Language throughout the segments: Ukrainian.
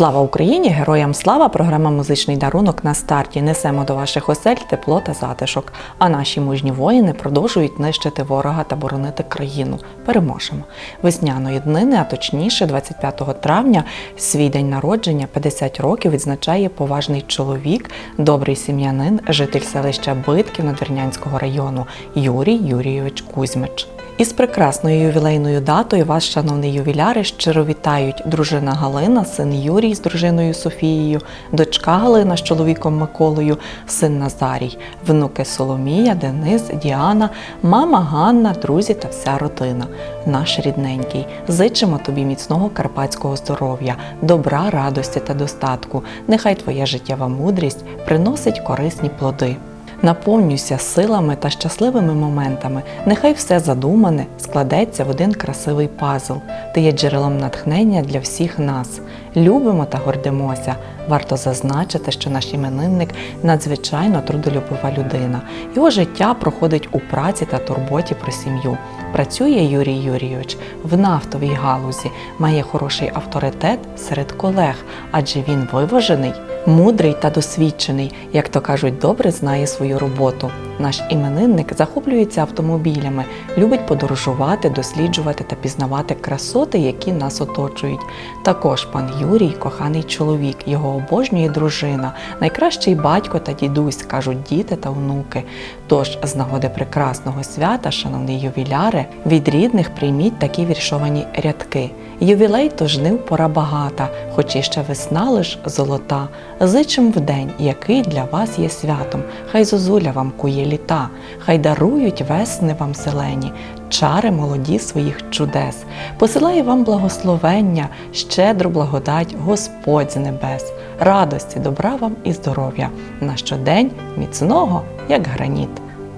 Слава Україні! Героям слава! Програма Музичний дарунок на старті. Несемо до ваших осель тепло та затишок. А наші мужні воїни продовжують нищити ворога та боронити країну. Переможемо. Весняної днини, а точніше, 25 травня, свій день народження, 50 років, відзначає поважний чоловік, добрий сім'янин, житель селища Битків Надвірнянського району Юрій Юрійович Кузьмич. Із прекрасною ювілейною датою вас, шановні ювіляри, щиро вітають дружина Галина, син Юрій з дружиною Софією, дочка Галина з чоловіком Миколою, син Назарій, внуки Соломія, Денис, Діана, мама Ганна, друзі та вся родина. Наш рідненький, зичимо тобі міцного карпатського здоров'я, добра, радості та достатку. Нехай твоя життєва мудрість приносить корисні плоди. Наповнюйся силами та щасливими моментами. Нехай все задумане складеться в один красивий пазл. Ти є джерелом натхнення для всіх нас. Любимо та гордимося. Варто зазначити, що наш іменинник надзвичайно трудолюбива людина. Його життя проходить у праці та турботі про сім'ю. Працює Юрій Юрійович в нафтовій галузі, має хороший авторитет серед колег, адже він виважений, мудрий та досвідчений, як то кажуть, добре знає свою роботу. Наш іменинник захоплюється автомобілями, любить подорожувати, досліджувати та пізнавати красоти, які нас оточують. Також пан Юрій коханий чоловік, його обожнює дружина, найкращий батько та дідусь, кажуть діти та онуки. Тож, з нагоди прекрасного свята, шановні ювіляри, від рідних прийміть такі віршовані рядки. Ювілей то жнив пора багата, хоч іще весна лиш золота. Зичим в день, який для вас є святом, хай зозуля вам кує літа, хай дарують весни вам зелені, чари молоді своїх чудес. Посилає вам благословення, щедру благодать Господь з небес, радості, добра вам і здоров'я, на щодень міцного, як граніт.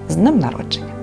З днем народження!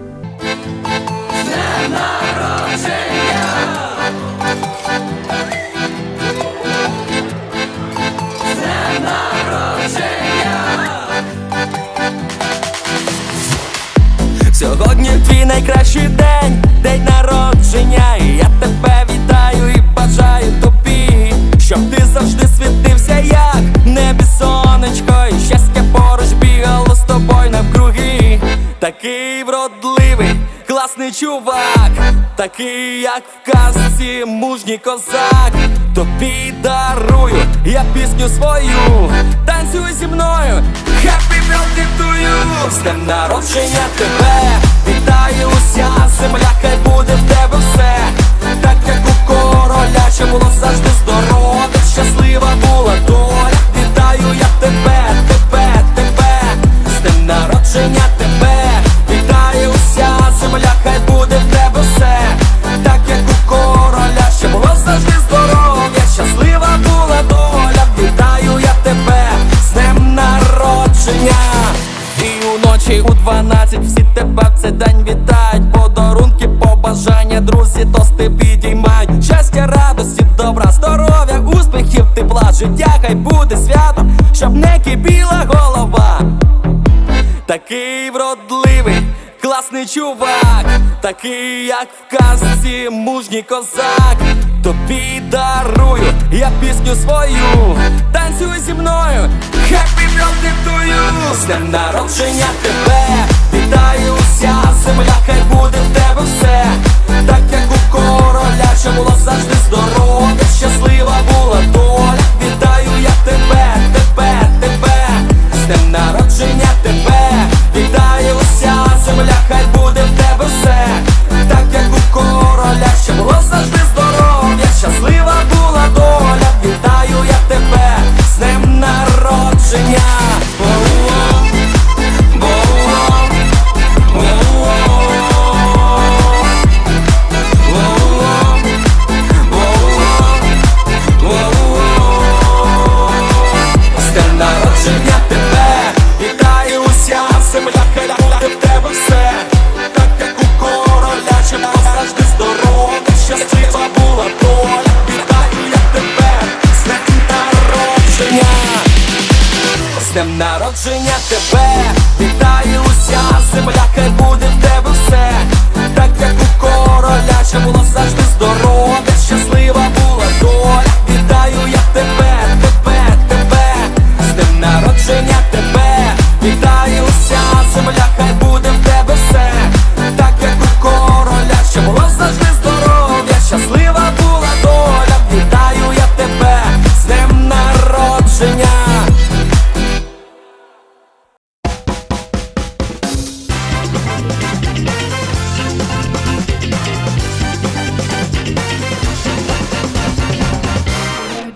Сьогодні твій найкращий день, день народження, і я тебе вітаю і бажаю тобі, щоб ти завжди світився, як небі сонечко, і щастя поруч бігало з тобою навкруги. Такий вродливий, класний чувак, такий, як в казці, мужній козак. Тобі дарую я пісню свою, танцюй зі мною, Happy birthday to you. З днем народження тебе Вітаю уся земля, хай буде в тебе все. Так як у короля, що було завжди здоров'я день вітають Подарунки, побажання, друзі, тости підіймають. Щастя, радості, добра, здоров'я, успіхів, тепла, життя, хай буде свято, щоб не кипіла голова. Такий вродливий, класний чувак, такий, як в казці, мужній козак. Тобі дарую я пісню свою, танцюй зі мною, to you З днем народження тебе Прокидаюся, земля, хай буде в тебе все. днем народження тебе, вітає уся земля, хай буде в тебе все, так як у короля, що було завжди здорове, щаслива.